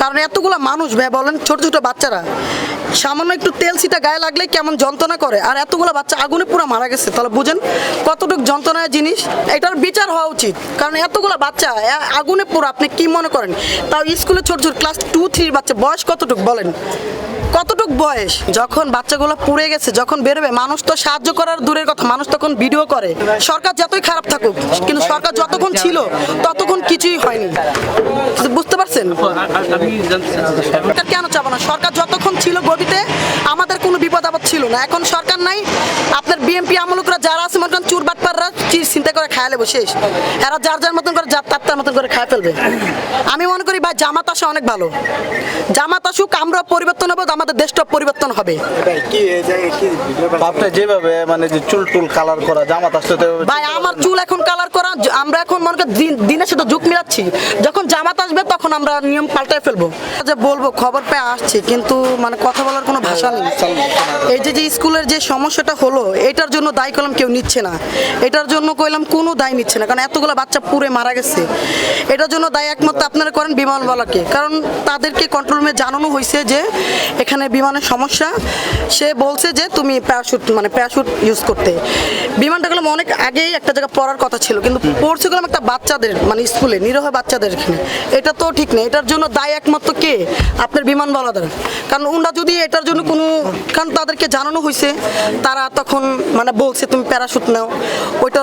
কারণ এতগুলো মানুষ ভাই, বলেন ছোট ছোট বাচ্চারা, সামান্য একটু তেল সিটা গায়ে লাগলে কেমন যন্ত্রণা করে? আর এতগুলো বাচ্চা আগুনে পুরো মারা গেছে, তাহলে বুঝেন কতটুকু যন্ত্রণার জিনিস। এটার বিচার হওয়া উচিত, কারণ এতগুলো বাচ্চা আগুনে পুরো, আপনি কি মনে করেন? তাও স্কুলে ছোট ছোট ক্লাস টু থ্রির বাচ্চা, বয়স কতটুকু বলেন? কতটুক বয়স? যখন বাচ্চাগুলো পুড়ে গেছে, যখন বেরোবে, মানুষ তো সাহায্য করার দূরের কথা, মানুষ তখন ভিডিও করে। সরকার যতই খারাপ থাকুক, কিন্তু সরকার যতক্ষণ ছিল, ততক্ষণ কিছুই হয়নি বুঝতে পারছেন আমি জানতে চাচ্ছি যে সরকার কেন চাবো না? সরকার যতক্ষণ ছিল গদিতে, আমাদের কোনো বিপদ আপদ ছিল না। এখন সরকার নাই। আপনার বিএমপি আমলকরা যারা আছে, মনে করেন চুর চিজ চিন্তা করে খায় নেব শেষ। এরা যার যার মতন করে যার তার তার মতন করে খায় ফেলবে। আমি মনে করি ভাই জামাত আসা অনেক ভালো। জামাত আসুক আমরা পরিবর্তন হব আমাদের দেশটা পরিবর্তন হবে। আপনি যেভাবে মানে যে চুল টুল কালার করা জামাত আসলে তো এভাবে ভাই আমার চুল এখন কালার করা আমরা এখন মনে করি দিন- দিনের সাথে যুগ মিলাচ্ছি। যখন জামাত আসবে তখন আমরা নিয়ম পাল্টায় ফেলব। যে বলব খবর পেয়ে আসছি কিন্তু মানে কথা বলার কোনো ভাষা নেই। এই যে যে স্কুলের যে সমস্যাটা হলো এটার জন্য দায় করলাম কেউ নিচ্ছে না। এটার জন্য কইলাম কোনো দায় নিচ্ছে না কারণ এতগুলো বাচ্চা পুরে মারা গেছে। এটার জন্য দায় একমাত্র আপনারা করেন বিমানওয়ালাকে। কারণ তাদেরকে কন্ট্রোল রুমে জানানো হয়েছে যে এখানে বিমানের সমস্যা। সে বলছে যে তুমি প্যারাশুট মানে প্যারাশুট ইউজ করতে। বিমানটা গেলাম অনেক আগেই একটা জায়গায় পড়ার কথা ছিল কিন্তু পড়ছে গেলাম একটা বাচ্চাদের মানে স্কুলে নিরহ বাচ্চাদের এখানে। এটা তো ঠিক নেই এটার জন্য দায় একমাত্র কে? আপনার বিমানওয়ালাদের। কারণ ওনারা যদি এটার জন্য কোনো কারণ তাদেরকে জানানো হয়েছে তারা তখন মানে বলছে তুমি প্যারাশুট নাও।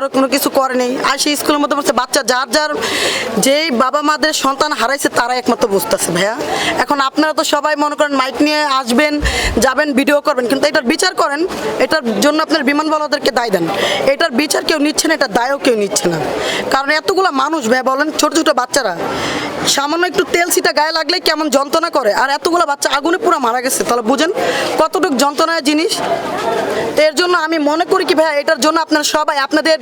ওইটারও কোনো কিছু করে নেই। আর সেই স্কুলের মধ্যে বলছে, বাচ্চা যার যার যেই বাবা মাদের সন্তান হারাইছে তারা একমাত্র বুঝতেছে ভাইয়া। এখন আপনারা তো সবাই মনে করেন মাইক নিয়ে আসবেন, যাবেন, ভিডিও করবেন, কিন্তু এটার বিচার করেন, এটার জন্য আপনার বিমানবালাদেরকে দায় দেন। এটার বিচার কেউ নিচ্ছে না, এটা দায়ও কেউ নিচ্ছে না। কারণ এতগুলো মানুষ ভাই বলেন, ছোট ছোট বাচ্চারা, সামান্য একটু তেল সিটা গায়ে লাগলে কেমন যন্ত্রণা করে, আর এতগুলো বাচ্চা আগুনে পুরো মারা গেছে। তাহলে বুঝেন কতটুকু যন্ত্রণার জিনিস। এর জন্য আমি মনে করি কি ভাই এটার জন্য আপনারা সবাই আপনাদের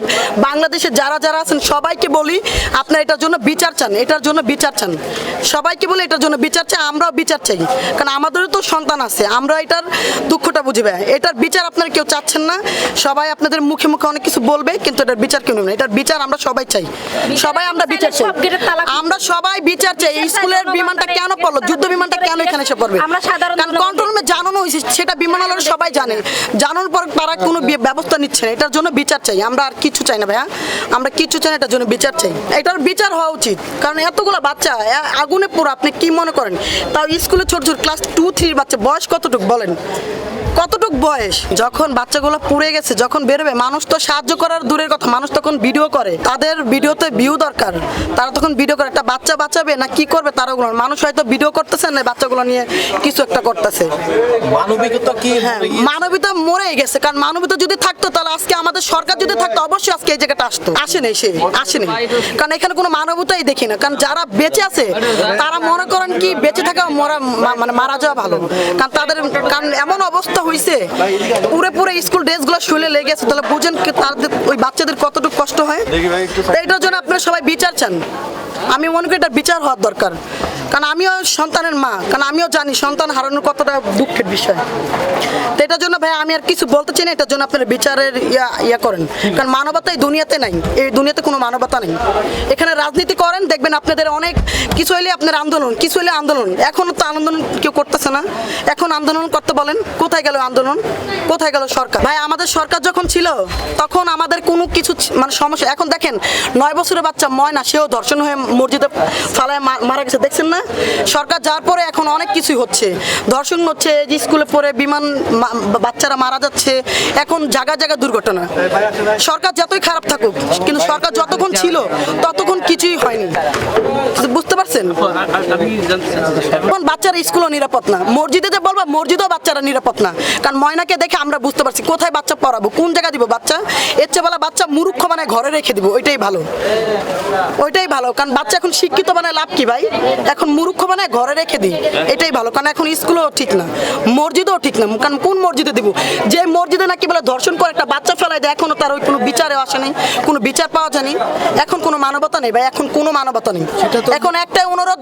বাংলাদেশে যারা যারা আছেন সবাইকে বলি আপনারা এটার জন্য বিচার চান এটার জন্য বিচার চান। সবাইকে বলি এটার জন্য বিচার চাই আমরাও বিচার চাই। কারণ আমাদেরও তো সন্তান আছে আমরা এটার দুঃখটা বুঝি ভাই। এটার বিচার আপনারা কেউ চাচ্ছেন না সবাই আপনাদের মুখে মুখে অনেক কিছু বলবে কিন্তু এটার বিচার কেউ না। এটার বিচার আমরা সবাই চাই। সবাই আমরা বিচার চাই। আমরা সবাই বিচার চাই এই স্কুলের বিমানটা কেন পড়ল যুদ্ধ বিমানটা কেন এখানে এসে পড়বে? কারণ কন্ট্রোল রুমে জানানো হয়েছে সেটা বিমানালয় সবাই জানে। জানানোর পর তারা কোনো ব্যবস্থা নিচ্ছে না এটার জন্য বিচার চাই। আমরা আর কিছু চাই না ভাইয়া। আমরা কিছু চাই না, এটার জন্য বিচার চাই। এটার বিচার হওয়া উচিত। কারণ এতগুলো বাচ্চা আগুনে পুরো আপনি কি মনে করেন? তাও স্কুলে ছোট ছোট ক্লাস টু থ্রির বাচ্চা, বয়স কতটুকু বলেন? কতটুক বয়স? যখন বাচ্চাগুলো পুড়ে গেছে যখন বেরোবে মানুষ তো সাহায্য করার দূরের কথা। মানুষ তখন ভিডিও করে। তাদের ভিডিওতে ভিউ দরকার। তারা তখন ভিডিও করে। একটা বাচ্চা বাঁচাবে না কি করবে তারা ওগুলো? মানুষ হয়তো ভিডিও করতেছে না বাচ্চাগুলো নিয়ে কিছু একটা করতেছে। মানবিকতা কি? হ্যাঁ মানবিকতা মরেই গেছে। কারণ মানবিকতা যদি থাকতো তাহলে আজকে আমাদের সরকার যদি থাকতো অবশ্যই আজকে এই জায়গাটা আসতো। আসেনি সে আসেনি। কারণ এখানে কোনো মানবতাই দেখি না। কারণ যারা বেঁচে আছে তারা মনে করেন কি বেঁচে থাকা মরা মানে মারা যাওয়া ভালো। কারণ তাদের কারণ এমন অবস্থা হয়েছে পুরে পুরে স্কুল ড্রেসগুলো শুলে লেগে আছে তাহলে বুঝেন তাদের ওই বাচ্চাদের কতটুকু কষ্ট হয়? এটার জন্য আপনারা সবাই বিচার চান। আমি মনে করি এটা বিচার হওয়ার দরকার। কারণ আমিও সন্তানের মা, কারণ আমিও জানি সন্তান হারানোর কতটা দুঃখের বিষয়। তো এটার জন্য ভাই আমি আর কিছু বলতে চাই না, এটার জন্য আপনারা বিচারের ইয়া ইয়া করেন। কারণ মানবতা এই দুনিয়াতে নাই, এই দুনিয়াতে কোনো মানবতা নেই। এখানে রাজনীতি করেন, দেখবেন আপনাদের অনেক কিছু হইলে আপনার আন্দোলন, কিছু হইলে আন্দোলন। এখনও তো আন্দোলন কেউ করতেছে না। এখন আন্দোলন করতে বলেন, কোথায় গেল আন্দোলন? কোথায় গেল সরকার? ভাই, আমাদের সরকার যখন ছিল, তখন আমাদের কোনো কিছু মানে সমস্যা এখন দেখেন, নয় বছরের বাচ্চা ময়না, সেও ধর্ষণ হয়ে মসজিদে ফালায় মারা গেছে। দেখছেন না? সরকার যার পরে এখন অনেক কিছুই হচ্ছে। ধর্ষণ হচ্ছে এই স্কুলে পড়ে বিমান বাচ্চারা মারা যাচ্ছে, এখন জায়গা জায়গা দুর্ঘটনা। সরকার যতই খারাপ থাকুক, কিন্তু সরকার যতক্ষণ ছিল, ততক্ষণ কিছুই হয়নি। বুঝতে পারছেন? এখন বাচ্চারা স্কুলও নিরাপদ না। মসজিদে যে বলব, মসজিদেও বাচ্চারা নিরাপদ না। কারণ ময়নাকে দেখে আমরা বুঝতে পারছি, কোথায় বাচ্চা পড়াবো, কোন জায়গায় দিব বাচ্চা? এর চেয়ে বলা বাচ্চা মুরুক্ষ মানে ঘরে রেখে দিব, ওইটাই ভালো। ওইটাই ভালো, কারণ বাচ্চা এখন শিক্ষিত মানে লাভ কি ভাই? এখন মুরুক্ষ মানে ঘরে রেখে দিই। এটাই ভালো কারণ এখন স্কুলও ঠিক না মসজিদও ঠিক না। কারণ কোন মসজিদে দিব? যে মসজিদে নাকি বলে ধর্ষণ করে একটা বাচ্চা ফেলাই দেয় এখনও তার ওই কোনো বিচারে আসে নেই কোনো বিচার পাওয়া যায়নি। এখন কোনো মানবতা নেই ভাই এখন কোনো মানবতা নেই। এখন একটাই অনুরোধ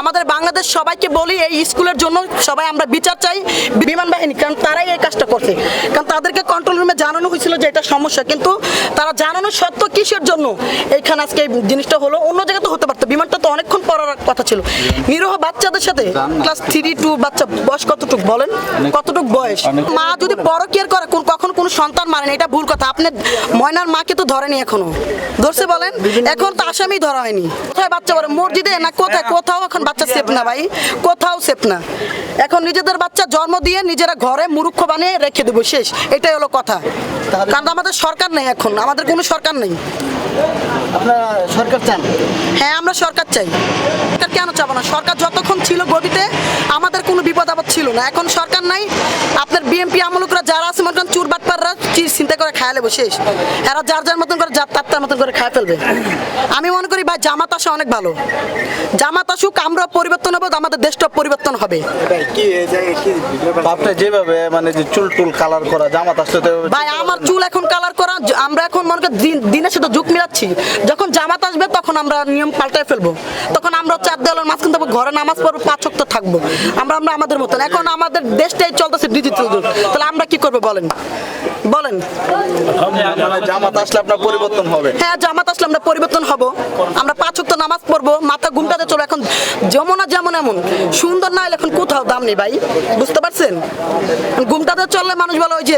আমাদের বাংলাদেশ সবাইকে বলি এই স্কুলের জন্য সবাই আমরা বিচার চাই বিমান বাহিনী কারণ তারাই এই কাজটা করছে। কারণ তাদেরকে কন্ট্রোল রুমে জানানো হয়েছিল যে এটা সমস্যা কিন্তু তারা জানানো সত্য কিসের জন্য? এইখানে আজকে এই জিনিসটা হলো অন্য জায়গায় তো হতে পারতো বিমানটা তো অনেকক্ষণ পড়ার কথা ছিল। নিরহ বাচ্চাদের সাথে ক্লাস থ্রি টু বাচ্চা বয়স কতটুক বলেন? কতটুক বয়স? মা যদি পরকিয়ার করে কোন- কখনো কোনো সন্তান মারেন এটা ভুল কথা। আপনি ময়নার মাকে তো ধরেনি এখনও। ধরছে বলেন? এখন তো আসামি ধরা হয়নি। কোথায় বাচ্চা বলে মসজিদে না কোথায়? কোথাও এখন বাচ্চা সেফ না ভাই। কোথাও সেফ না। এখন নিজেদের বাচ্চা জন্ম দিয়ে নিজেরা ঘরে মুরুক্ষ বানিয়ে রেখে দেবো শেষ। এটাই হলো কথা। কারণ আমাদের সরকার নেই এখন। আমাদের কোনো সরকার নেই। আপনারা সরকার চান? হ্যাঁ আমরা সরকার চাই। কেন চাবো না? সরকার যতক্ষণ ছিল গদিতে আমাদের কোনো বিপদ আপদ ছিল না। এখন সরকার নাই। আপনার বিএমপি আমলকরা যারা আছে মনে করেন চির চিন্তা করে খায় নেব শেষ। এরা যার যার মতন করে যার তার তার মতন করে খায় ফেলবে। আমি মনে করি ভাই জামাত আসা অনেক ভালো। জামাত আসুক আমরা পরিবর্তন হব আমাদের দেশটা পরিবর্তন হবে। আপনি যেভাবে মানে যে চুল টুল কালার করা জামাত আসলে তো ভাই আমার চুল এখন কালার করা আমরা এখন মনে করি দিনের সাথে যুগ মিলাচ্ছি। যখন জামাত আসবে তখন আমরা নিয়ম পাল্টায় ফেলব। তখন আমরা চার দেওয়ালের মাঝখান থেকে ঘরে নামাজ পড়ব পাঁচ ওয়াক্ত থাকব। আমরা আমরা আমাদের মতন। এখন আমাদের দেশটাই চলতেছে ডিজিটাল যুগ। তাহলে আমরা কি করব বলেন? বলেন। জামাত আসলে আপনার পরিবর্তন হবে। হ্যাঁ জামাত আসলে আমরা পরিবর্তন হব। আমরা পাঁচ ওয়াক্ত নামাজ পড়ব মাথা ঘুমটাতে চলো এখন যমুনা যেমন এমন সুন্দর না হলে এখন কোথাও দাম নেই ভাই। বুঝতে পারছেন? ঘুমটাতে চললে মানুষ বলে ওই যে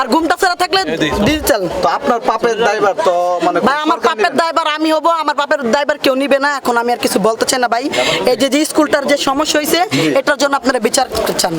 আর ঘুমটা ছাড়া থাকলে ডিজিটাল তো আপনার পাপের ড্রাইভার তো মানে ভাই আমার পাপের দায়বার আমি হব আমার পাপের দায়বার কেউ নিবে না। এখন আমি আর কিছু বলতে চাই না ভাই। এই যে যে স্কুলটার যে সমস্যা হয়েছে এটার জন্য আপনারা বিচার করতে চান।